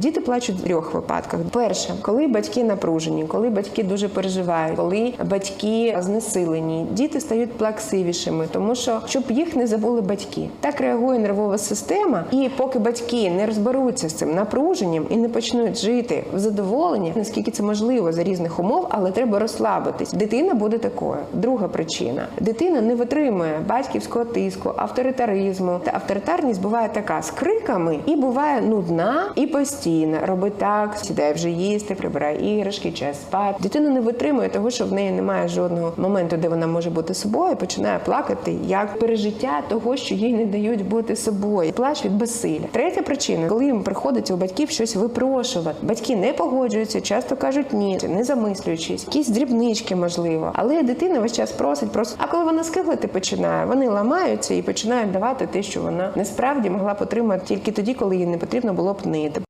Діти плачуть в трьох випадках. Перше, коли батьки напружені, коли батьки дуже переживають, коли батьки знесилені, діти стають плаксивішими, тому що щоб їх не забули батьки. Так реагує нервова система, і поки батьки не розберуться з цим напруженням і не почнуть жити в задоволенні, наскільки це можливо за різних умов, але треба розслабитись. Дитина буде такою. Друга причина: дитина не витримує батьківського тиску, авторитаризму. Та авторитарність буває така з криками і буває нудна і постійна. Роби так, сідай вже їсти, прибирай іграшки, час спати. Дитина не витримує того, що в неї немає жодного моменту, де вона може бути собою, починає плакати як пережиття того, що їй не дають бути собою. Плач від безсилля. Третя причина, коли їм приходиться у батьків щось випрошувати. Батьки не погоджуються, часто кажуть ні, не замислюючись, якісь дрібнички можливо. Але дитина весь час просить, просить. А коли вона скиглити починає, вони ламаються і починають давати те, що вона насправді могла б отримати тільки тоді, коли їй не потрібно було б нити.